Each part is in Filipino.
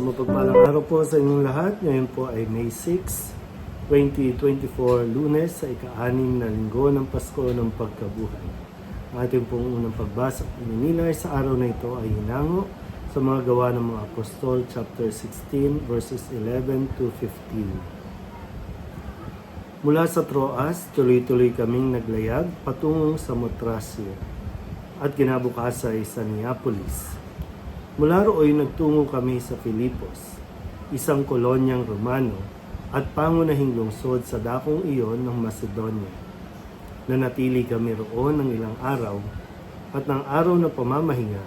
Sa mapagpalang araw po sa inyong lahat, ngayon po ay May 6, 2024, lunes sa ika-anim na linggo ng Pasko ng Pagkabuhay. Ang ating pong unang pagbasa at ininilay sa araw na ito ay hinango sa mga gawa ng mga apostol, chapter 16, verses 11 to 15. Mula sa Troas, tuloy-tuloy kaming naglayag patungong sa Motrasio at kinabukasan sa Neapolis. Mula rooy nagtungo kami sa Filipos, isang kolonyang Romano at pangunahing lungsod sa dakong iyon ng Macedonia. Nanatili kami roon ng ilang araw at ng araw na pamamahinga,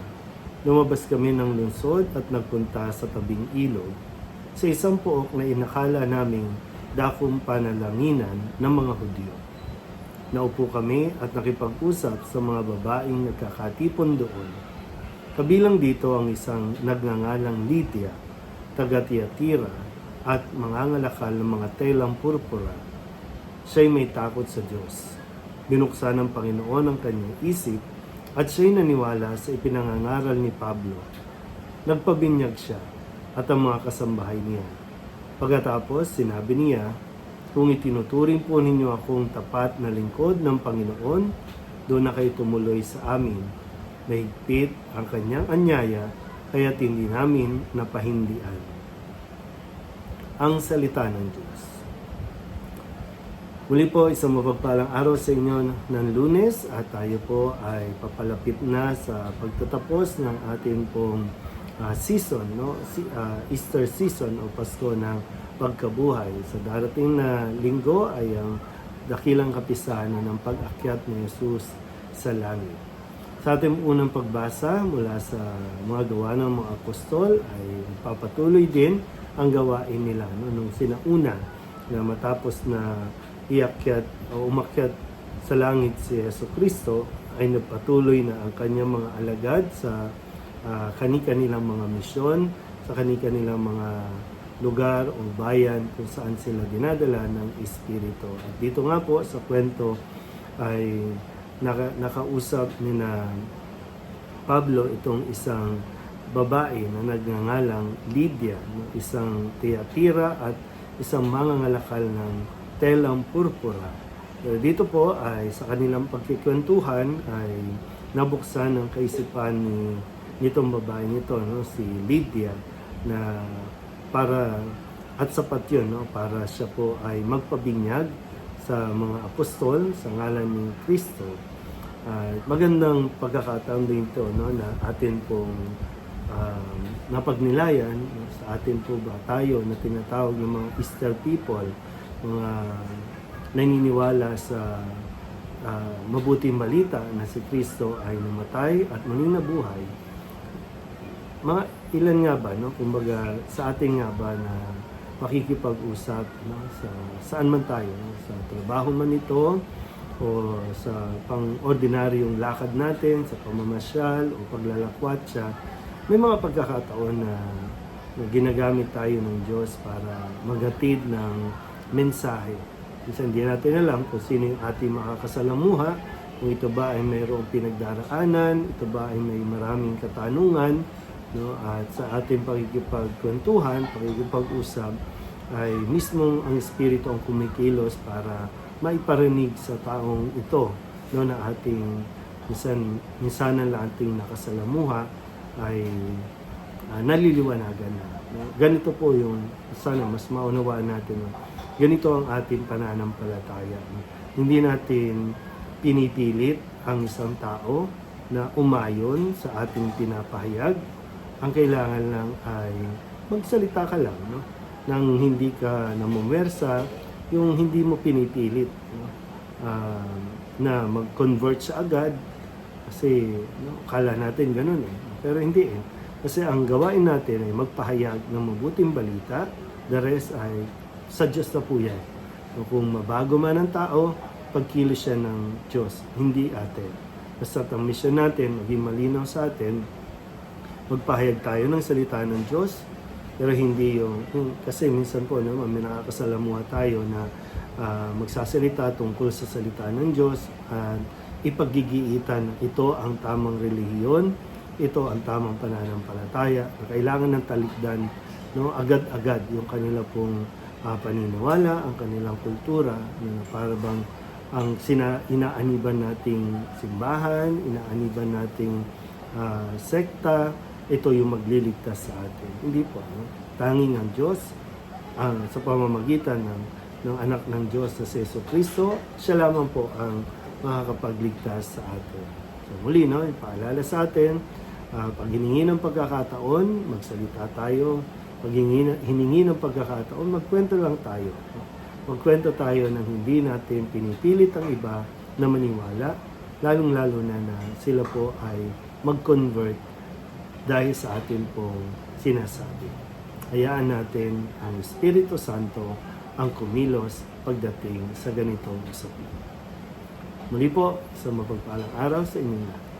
lumabas kami ng lungsod at nagpunta sa tabing ilog sa isang pook na inakala naming dakong panalanginan ng mga Hudyo. Naupo kami at nakipag-usap sa mga babaeng nagkakatipon doon. Kabilang dito ang isang nagngangalang Lydia, taga Tiatira, at mangangalakal ng mga telang purpura. Siya'y may takot sa Diyos. Binuksan ng Panginoon ang kanyang isip at siya'y naniwala sa ipinangangaral ni Pablo. Nagpabinyag siya at ang mga kasambahay niya. Pagkatapos, sinabi niya, kung itinuturing po ninyo akong tapat na lingkod ng Panginoon, doon na kayo tumuloy sa amin. Mahigpit ang kanyang anyaya, kaya hindi namin napahindian. Ang salita ng Diyos. Muli po, isang mapagpalang araw sa inyo ng lunes at tayo po ay papalapit na sa pagtatapos ng ating pong ah, season, no? Si, ah, Easter season o Pasko ng pagkabuhay. Sa darating na linggo ay ang dakilang kapisanan ng pag-akyat ni Jesus sa langit. Sa ating unang pagbasa mula sa mga gawa ng mga apostol ay papatuloy din ang gawain nila no, nung sinauna na matapos na iakyat o umakyat sa langit si Yeso Kristo ay nagpatuloy na ang kanyang mga alagad sa uh, kani-kanilang mga misyon, sa kani-kanilang mga lugar o bayan kung saan sila dinadala ng Espiritu. At dito nga po sa kwento ay naka, nakausap ni na Pablo itong isang babae na nagngangalang Lydia, isang Tiatira at isang mangangalakal ng telang purpura. Pero dito po ay sa kanilang pagkikwentuhan ay nabuksan ng kaisipan ni nitong babae nito, no? si Lydia, na para at sapat yun, no? para siya po ay magpabinyag sa mga apostol sa ngalan ni Kristo. Uh, magandang pagkakataon din ito no, na atin pong um, napagnilayan no, sa atin po ba tayo na tinatawag ng mga Easter people, mga naniniwala sa uh, mabuting balita na si Kristo ay namatay at muling nabuhay. Mga ilan nga ba, no? kumbaga sa ating nga ba na makikipag-usap no? sa saan man tayo, no? sa trabaho man ito, o sa pang-ordinaryong lakad natin, sa pamamasyal o paglalakwat siya, may mga pagkakataon na, na ginagamit tayo ng Diyos para maghatid ng mensahe. Kasi hindi natin alam kung sino yung ating makakasalamuha, kung ito ba ay mayroong pinagdaraanan, ito ba ay may maraming katanungan, no? at sa ating pakikipagkwentuhan, pakikipag-usap, ay mismong ang Espiritu ang kumikilos para maiparinig sa taong ito no, na ating minsan, minsan lang ating nakasalamuha ay uh, naliliwanagan na. No? Ganito po yung sana mas maunawaan natin. No? Ganito ang ating pananampalataya. No? Hindi natin pinipilit ang isang tao na umayon sa ating pinapahayag. Ang kailangan lang ay magsalita ka lang, no? Nang hindi ka namumwersa, yung hindi mo pinipilit no? uh, na mag-convert siya agad kasi no, kala natin ganun eh. Pero hindi eh. Kasi ang gawain natin ay magpahayag ng mabuting balita, the rest ay sa Diyos na po yan. So, kung mabago man ang tao, pagkilos siya ng Diyos, hindi atin. Basta ang mission natin, maging malinaw sa atin, magpahayag tayo ng salita ng Diyos, pero hindi yung, kasi minsan po naman may nakakasalamuha tayo na uh, magsasalita tungkol sa salita ng Diyos at ipaggigiitan. Ito ang tamang relihiyon, ito ang tamang pananampalataya na kailangan ng talikdan no agad-agad yung kanila pong ah, paniniwala, ang kanilang kultura, na para bang ang sina, inaaniban nating simbahan, inaaniban nating ah, sekta, ito yung magliligtas sa atin. Hindi po. No? Tanging ang Diyos, ang sa pamamagitan ng, ng anak ng Diyos na si Yeso Kristo, siya lamang po ang makakapagligtas sa atin. So muli, no, ipaalala sa atin, ah, pag hiningi ng pagkakataon, magsalita tayo. Pag hiningi, ng pagkakataon, magkwento lang tayo. Magkwento tayo ng hindi natin pinipilit ang iba na maniwala, lalong-lalo na na sila po ay mag-convert dahil sa atin pong sinasabi. Hayaan natin ang Espiritu Santo ang kumilos pagdating sa ganitong usapin. Muli po, sa mapagpalang araw sa inyong lahat.